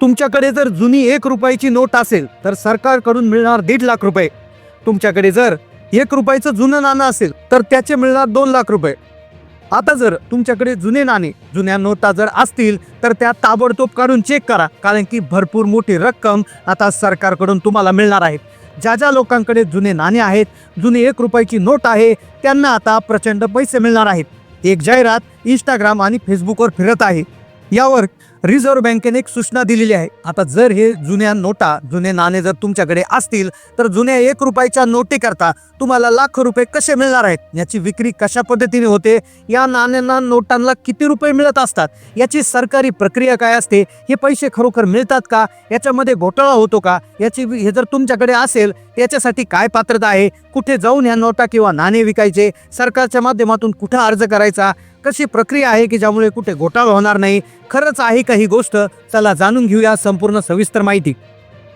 तुमच्याकडे जर जुनी एक रुपयाची नोट असेल तर सरकारकडून मिळणार दीड लाख रुपये. तुमच्याकडे जर एक रुपयाचं जुनं नाणं असेल तर त्याचे मिळणार दोन लाख रुपये. आता जर तुमच्याकडे जुने नाणे जुन्या नोटा जर असतील तर त्या ताबडतोब काढून चेक करा कारण की भरपूर मोठी रक्कम आता सरकारकडून तुम्हाला मिळणार आहेत ज्या ज्या लोकांकडे जुने नाणे आहेत जुने एक रुपयाची नोट आहे त्यांना आता प्रचंड पैसे मिळणार आहेत. एक जाहिरात इंस्टाग्राम आणि फेसबुकवर फिरत आहे. यावर रिझर्व्ह बँकेने एक सूचना दिलेली आहे. आता जर हे जुन्या नोटा जुने नाणे जर तुमच्याकडे असतील तर जुन्या एक रुपयाच्या नोटेकरता तुम्हाला लाखो रुपये कसे मिळणार आहेत? याची विक्री कशा पद्धतीने होते? या नाण्यांना नोटांना किती रुपये मिळत असतात? याची सरकारी प्रक्रिया काय असते? हे पैसे खरोखर मिळतात का? याच्यामध्ये घोटाळा होतो का? याची हे जर तुमच्याकडे असेल याच्यासाठी काय पात्रता आहे? कुठे जाऊन ह्या नोटा किंवा नाणे विकायचे? सरकारच्या माध्यमातून कुठं अर्ज करायचा? कशी प्रक्रिया आहे की ज्यामुळे कुठे घोटाळा होणार नाही. खरंच आहे का ही गोष्ट चला जाणून घेऊया संपूर्ण सविस्तर माहिती.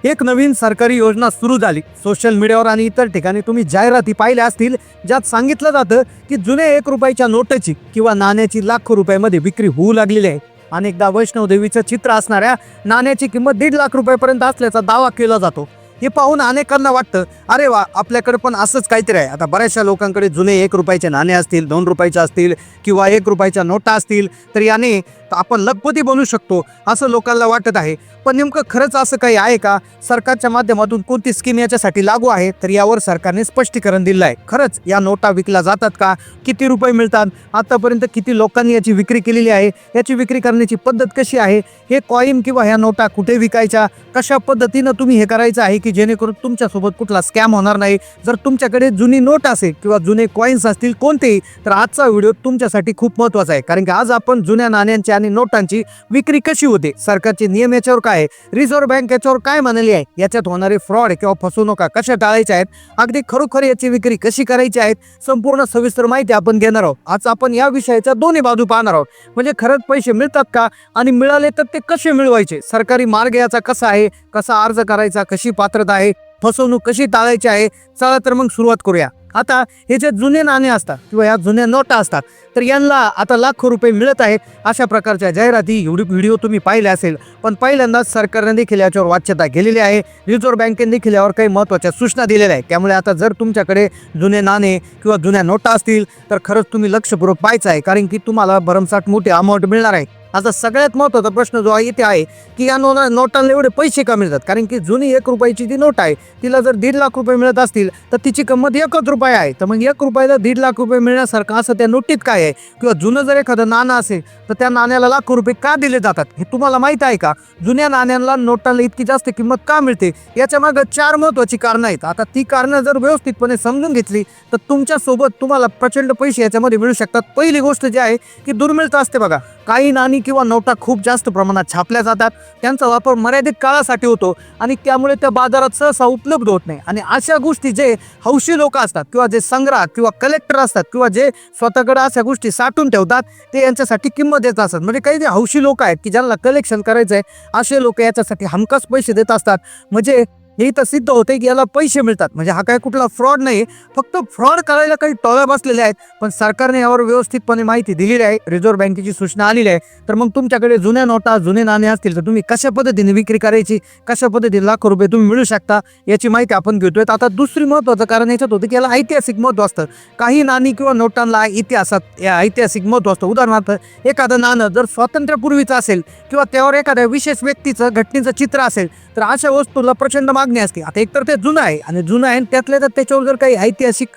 एक नवीन सरकारी योजना सुरू झाली. सोशल मीडियावर आणि इतर ठिकाणी तुम्ही जाहिराती पाहिल्या असतील ज्यात सांगितलं जातं की जुने एक रुपयाच्या नोटची किंवा नाण्याची लाखो रुपयामध्ये विक्री होऊ लागलेली आहे. अनेकदा वैष्णवदेवीचं चित्र असणाऱ्या नाण्याची किंमत दीड लाख रुपयापर्यंत असल्याचा दावा केला जातो. हे पाहून अनेकांना वाटतं अरे वा आपल्याकडे पण असंच काहीतरी आहे. आता बऱ्याचशा लोकांकडे जुने एक रुपयाचे नाणे असतील दोन रुपयाचे असतील किंवा एक रुपयाच्या नोटा असतील तर याने आपण लखपती बनू शकतो असं लोकांना वाटत आहे. पण नेमकं खरंच असं काही आहे का? सरकारच्या माध्यमातून कोणती स्कीम याच्यासाठी लागू आहे? तर यावर सरकारने स्पष्टीकरण दिलं आहे. खरंच या नोटा विकल्या जातात का? किती रुपये मिळतात? आतापर्यंत किती लोकांनी याची विक्री केलेली आहे? याची विक्री करण्याची पद्धत कशी आहे? हे कॉईन किंवा ह्या नोटा कुठे विकायच्या? कशा पद्धतीनं तुम्ही हे करायचं आहे की जेणेकरून तुमच्यासोबत कुठला स्कॅम होणार नाही. जर तुमच्याकडे जुनी नोट असेल किंवा जुने कॉईन्स असतील कोणतेही तर आजचा व्हिडिओ तुमच्यासाठी खूप महत्त्वाचा आहे. कारण की आज आपण जुन्या नाण्यांची आणि नोटांची विक्री कशी होते? सरकारचे नियम याच्यावर काय आहे? रिझर्व्ह बँक याच्यावर काय म्हणाली आहे? याच्यात होणारे फ्रॉड किंवा फसवणुका कशा टाळायच्या आहेत? अगदी खरोखर याची विक्री कशी करायची आहेत? संपूर्ण सविस्तर माहिती आपण घेणार आहोत. आज आपण या विषयाच्या दोन्ही बाजू पाहणार आहोत. म्हणजे खरंच पैसे मिळतात का? आणि मिळाले तर ते कसे मिळवायचे? सरकारी मार्ग याचा कसा आहे? कसा अर्ज करायचा? कशी पात्र करत आहे. फसवणूक कशी टाळायची आहे? चला तर मग सुरुवात करूया. आता हे जे जुने नाणे असतात किंवा या जुन्या नोटा असतात तर यांना आता लाखो रुपये मिळत आहेत अशा प्रकारच्या जाहिराती एवढी व्हिडिओ तुम्ही पाहिले असेल. पण पहिल्यांदाच सरकारने देखील याच्यावर वाच्यता केलेली आहे. रिझर्व्ह बँकेने देखील यावर काही महत्त्वाच्या सूचना दिलेल्या आहेत. त्यामुळे आता जर तुमच्याकडे जुने नाणे किंवा जुन्या नोटा असतील तर खरंच तुम्ही लक्षपूर्वक पाहायचं आहे. कारण की तुम्हाला भरमसाठ मोठी अमाऊंट मिळणार आहे. आता सगळ्यात महत्त्वाचा प्रश्न जो आहे इथे आहे की या नो नोटांना एवढे पैसे का मिळतात? कारण की जुनी एक रुपयाची जी नोट आहे तिला जर दीड लाख रुपये मिळत असतील तर तिची किंमत एकच रुपये आहे. तर मग एक रुपयाला दीड लाख रुपये मिळण्यासारखं असं त्या नोटीत काय आहे? किंवा जुनं जर एखादं नाणं असेल तर त्या नाण्याला लाखो रुपये का दिले जातात? हे तुम्हाला माहीत आहे का? जुन्या नाण्यांना नोटांना इतकी जास्त किंमत का मिळते? याच्या मागं चार महत्त्वाची कारणं आहेत. आता ती कारणं जर व्यवस्थितपणे समजून घेतली तर तुमच्यासोबत तुम्हाला प्रचंड पैसे याच्यामध्ये मिळू शकतात. पहिली गोष्ट जी आहे की दुर्मिळता असते बघा. काही नाणी किंवा नोटा खूप जास्त प्रमाणात छापल्या जातात. त्यांचा वापर मर्यादित काळासाठी होतो आणि त्यामुळे त्या बाजारात सहसा उपलब्ध होत नाही. आणि अशा गोष्टी जे हौशी लोक असतात किंवा जे संग्राहक किंवा कलेक्टर असतात किंवा जे स्वतःकडे अशा गोष्टी साठून ठेवतात ते यांच्यासाठी किंमत देत असतात. म्हणजे काही जे हौशी लोक आहेत की ज्यांना कलेक्शन करायचं आहे असे लोक याच्यासाठी हमखास पैसे देत असतात. म्हणजे हे इथं सिद्ध होते की याला पैसे मिळतात. म्हणजे हा काय कुठला फ्रॉड नाही फक्त फ्रॉड करायला काही टोळ्या बसलेल्या आहेत. पण सरकारने यावर व्यवस्थितपणे माहिती दिलेली आहे. रिझर्व्ह बँकेची सूचना आलेली आहे. तर मग तुमच्याकडे जुन्या नोटा जुने नाणे असतील तर तुम्ही कशा पद्धतीने विक्री करायची? कशा पद्धतीने लाखो रुपये तुम्ही मिळू शकता? याची माहिती आपण घेतोय. आता दुसरी महत्त्वाचं कारण याच्यात होतं की याला ऐतिहासिक महत्त्व असतं. काही नाणी किंवा नोटांना इतिहासात या ऐतिहासिक महत्त्व असतं. उदाहरणार्थ एखादं नाणं जर स्वातंत्र्यपूर्वीचं असेल किंवा त्यावर एखाद्या विशेष व्यक्तीचं घटनेचं चित्र असेल तर अशा वस्तूला प्रचंड मागणी असते. आता एकतर ते जुनं आहे आणि जुनं आहे आणि त्यातल्या तर त्याच्यावर जर काही ऐतिहासिक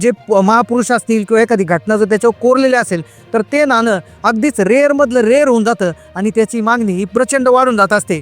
जे महापुरुष असतील किंवा एखादी घटना जर त्याच्यावर कोरलेली असेल तर ते नाणं अगदीच रेअरमधलं रेअर होऊन जातं आणि त्याची मागणी ही प्रचंड वाढून जात असते.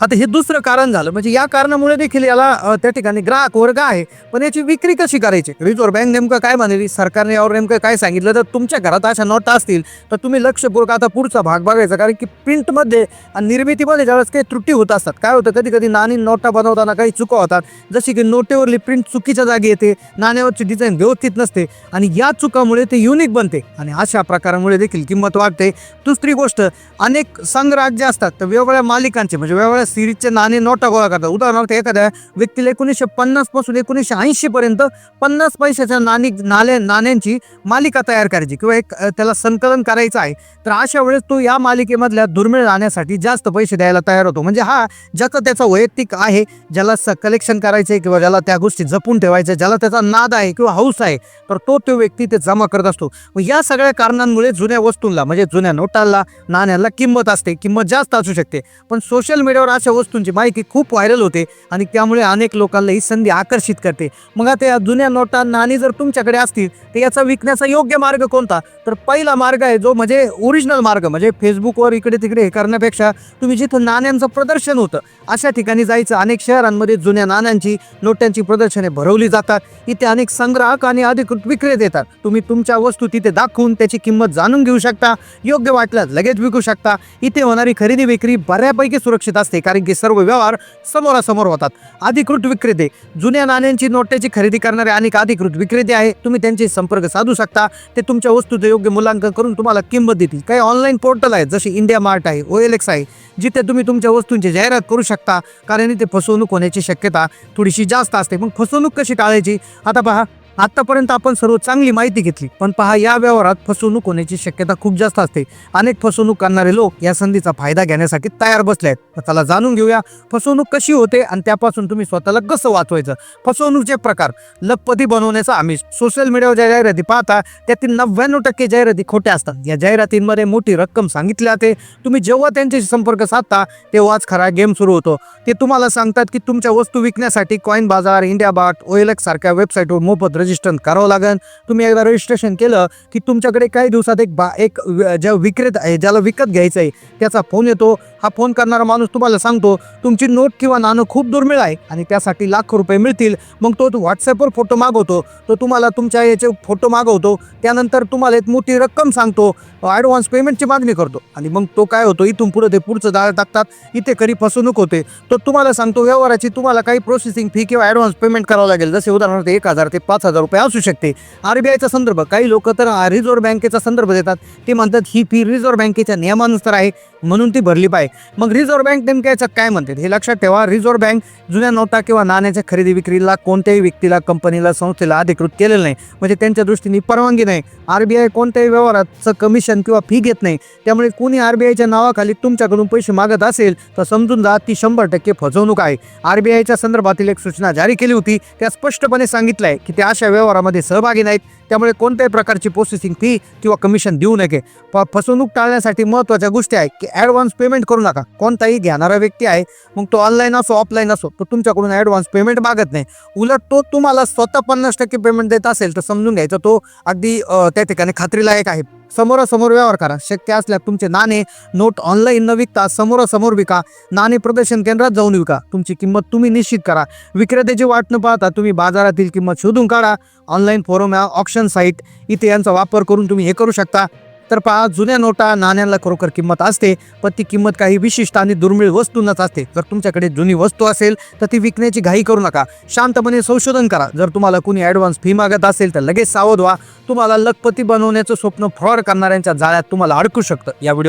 आता हे दुसरं कारण झालं. म्हणजे या कारणामुळे देखील याला त्या ठिकाणी ग्राहक वर्ग आहे. पण याची विक्री कशी करायची? रिझर्व्ह बँक नेमकं काय म्हणाली? सरकारने यावर नेमकं काय सांगितलं? तर तुमच्या घरात अशा नोटा असतील तर तुम्ही लक्षपूर्वक आता पुढचा भाग बघायचा. कारण की प्रिंटमध्ये आणि निर्मितीमध्ये ज्यावेळेस काही त्रुटी होत असतात काय होतं? कधी कधी नाणी नोटा बनवताना काही चुका होतात. जशी की नोटेवरली प्रिंट चुकीच्या जागी येते नाण्यावरची डिझाईन व्यवस्थित नसते आणि या चुकामुळे ते युनिक बनते आणि अशा प्रकारामुळे देखील किंमत वाढते. दुसरी गोष्ट अनेक संघराज्य असतात तर वेगवेगळ्या मालिकांचे म्हणजे वेगवेगळ्या सिरीजचे नाणे नोटा गोळा करतात उदाहरणार्थ एखाद्या व्यक्तीला एकोणीसशे पन्नासपासून एकोणीसशे ऐंशी पर्यंत पन्नास पैशाच्या नाणी नाणे नाण्यांची मालिका तयार करायची किंवा एक त्याला संकलन करायचं आहे तर अशा वेळेस तो या मालिकेमधल्या दुर्मिळ नाण्यासाठी जास्त पैसे द्यायला तयार होतो. म्हणजे हा ज्याचा त्याचा वैयक्तिक आहे ज्याला स कलेक्शन करायचं आहे किंवा ज्याला त्या गोष्टी जपून ठेवायच्या ज्याला त्याचा नाद आहे किंवा हौस आहे तर तो तो व्यक्ती ते जमा करत असतो. मग या सगळ्या कारणांमुळे जुन्या वस्तूंना म्हणजे जुन्या नोटांना नाण्याला किंमत असते किंमत जास्त असू शकते. पण सोशल मीडियावर अशा वस्तूंची माहिती खूप व्हायरल होते आणि त्यामुळे अनेक लोकांना ही संधी आकर्षित करते. मग आता या जुन्या नोटा नाणी जर तुमच्याकडे असतील तर याचा विकण्याचा योग्य मार्ग कोणता? तर पहिला मार्ग आहे जो म्हणजे ओरिजिनल मार्ग म्हणजे फेसबुकवर इकडे तिकडे हे करण्यापेक्षा तुम्ही जिथं नाण्यांचं प्रदर्शन होतं अशा ठिकाणी जायचं. अनेक शहरांमध्ये जुन्या नाण्यांची नोट्यांची प्रदर्शने भरवली जातात. इथे अनेक संग्राहक आणि अधिकृत विक्रेते येतात. तुम्ही तुमच्या वस्तू तिथे दाखवून त्याची किंमत जाणून घेऊ शकता. योग्य वाटल्यास लगेच विकू शकता. इथे होणारी खरेदी विक्री बऱ्यापैकी सुरक्षित असते. कारण की सर्व व्यवहार समोरासमोर होतात. अधिकृत विक्रेते जुन्या नाण्यांची नोट्याची खरेदी करणारे अनेक अधिकृत विक्रेते आहे तुम्ही त्यांचे संपर्क साधू शकता. ते तुमच्या वस्तूचं योग्य मूल्यांकन करून तुम्हाला किंमत देतील. काही ऑनलाईन पोर्टल आहेत जसे इंडिया मार्ट आहे ओ एल एक्स आहे जिथे तुम्ही तुमच्या वस्तूंची जाहिरात करू शकता. कारण इथे फसवणूक होण्याची शक्यता थोडीशी जास्त असते. मग फसवणूक कशी टाळायची? आता पहा आत्तापर्यंत आपण सर्व चांगली माहिती घेतली. पण पहा या व्यवहारात फसवणूक होण्याची शक्यता खूप जास्त असते. अनेक फसवणूक करणारे लोक या संधीचा फायदा घेण्यासाठी तयार बसले आहेत. त्याला जाणून घेऊया फसवणूक कशी होते आणि त्यापासून तुम्ही स्वतःला कसं वाचवायचं? फसवणूकचे प्रकार. लखपती बनवण्याचा आमिष. सोशल मीडियावर ज्या जाहिराती पाहता त्यातील नव्याण्णव टक्के जाहिराती खोट्या असतात. या जाहिरातींमध्ये मोठी रक्कम सांगितली जाते. तुम्ही जेव्हा त्यांच्याशी संपर्क साधता तेव्हाच खरा गेम सुरू होतो. ते तुम्हाला सांगतात की तुमच्या वस्तू विकण्यासाठी कॉईन बाजार इंडिया बाट ओएलएक्स सारख्या वेबसाईटवर मोफत रजिस्ट्रेशन करावं लागेल तुम्ही एकदा रजिस्ट्रेशन केलं की तुमच्याकडे काही दिवसात एक बा एक ज्या विक्रेता आहे ज्याला विकत घ्यायचं आहे त्याचा फोन येतो. हा फोन करणारा माणूस तुम्हाला सांगतो तुमची नोट किंवा नाणं खूप दुर्मिळ आहे आणि त्यासाठी लाखो रुपये मिळतील. मग तो व्हॉट्सअपवर फोटो मागवतो. तो तुम्हाला तुमच्या याचे फोटो मागवतो. त्यानंतर तुम्हाला एक मोठी रक्कम सांगतो. ॲडव्हान्स पेमेंटची मागणी करतो. आणि मग तो काय होतो? इथून पुढं ते पुढचं दाळ टाकतात. इथे खरी फसवणूक होते. तो तुम्हाला सांगतो व्यवहाराची तुम्हाला काही प्रोसेसिंग फी किंवा ॲडव्हान्स पेमेंट करावं लागेल. जसे उदाहरणार्थ एक हजार ते पाच हजार रुपये असू शकते. आर बी आयचा संदर्भ काही लोक तर रिझर्व्ह बँकेचा संदर्भ देतात. ते म्हणतात ही फी रिझर्व्ह बँकेच्या नियमानुसार आहे. म्हणून ती भरली पाहिजे. मग रिझर्व्ह बँक नेमक्या याचं काय म्हणते? हे लक्षात ठेवा रिझर्व्ह बँक जुन्या नोटा किंवा नाण्याच्या खरेदी विक्रीला कोणत्याही व्यक्तीला कंपनीला संस्थेला अधिकृत केलेलं नाही. म्हणजे त्यांच्या दृष्टीने परवानगी नाही. आर बी आय कोणत्याही व्यवहाराचं कमिशन किंवा फी घेत नाही. त्यामुळे कोणी आर बी आयच्या नावाखाली तुमच्याकडून पैसे मागत असेल तर समजून जा ती शंभर टक्के फसवणूक आहे. आर बी आयच्या संदर्भातील एक सूचना जारी केली होती. त्या स्पष्टपणे सांगितलं आहे की ते अशा व्यवहारामध्ये सहभागी नाहीत. त्यामुळे कोणत्याही प्रकारची प्रोसेसिंग फी किंवा कमिशन देऊ नये. प फसवणूक टाळण्यासाठी महत्त्वाच्या गोष्टी आहे की ॲडव्हान्स पेमेंट करू नका. कोणताही घेणारा व्यक्ती आहे मग तो ऑनलाईन असो ऑफलाईन असो तो तुमच्याकडून ॲडव्हान्स पेमेंट मागत नाही. उलट तो तुम्हाला स्वतः पन्नास टक्के पेमेंट देत असेल तर समजून घ्यायचं तो अगदी त्या ठिकाणी खात्रीलायक आहे. समोरासमोर व्यवहार करा. शक्य असल्यास तुमचे नाणे नोट ऑनलाईन न विकता समोरासमोर विका. नाणे प्रदर्शन केंद्रात जाऊन विका. तुमची किंमत तुम्ही निश्चित करा. विक्रेत्याची वाट न पाहता तुम्ही बाजारातील किंमत शोधून काढा. ऑनलाईन फोरम ऑप्शन साईट इथे यांचा वापर करून तुम्ही हे करू शकता. तर पहा जुन्या नोटा नाण्यांना खरोखर किंमत असते पण ती किंमत काही विशिष्ट आणि दुर्मिळ वस्तूंनाच असते. जर तुमच्याकडे जुनी वस्तू असेल तर ती विकण्याची घाई करू नका. शांतपणे संशोधन करा. जर तुम्हाला कोणी ॲडव्हान्स फी मागत असेल तर लगेच सावध व्हा. तुम्हाला लखपती बनवण्याचं स्वप्न फ्रॉड करणाऱ्यांच्या जाळ्यात तुम्हाला अडकू शकतं. या व्हिडिओ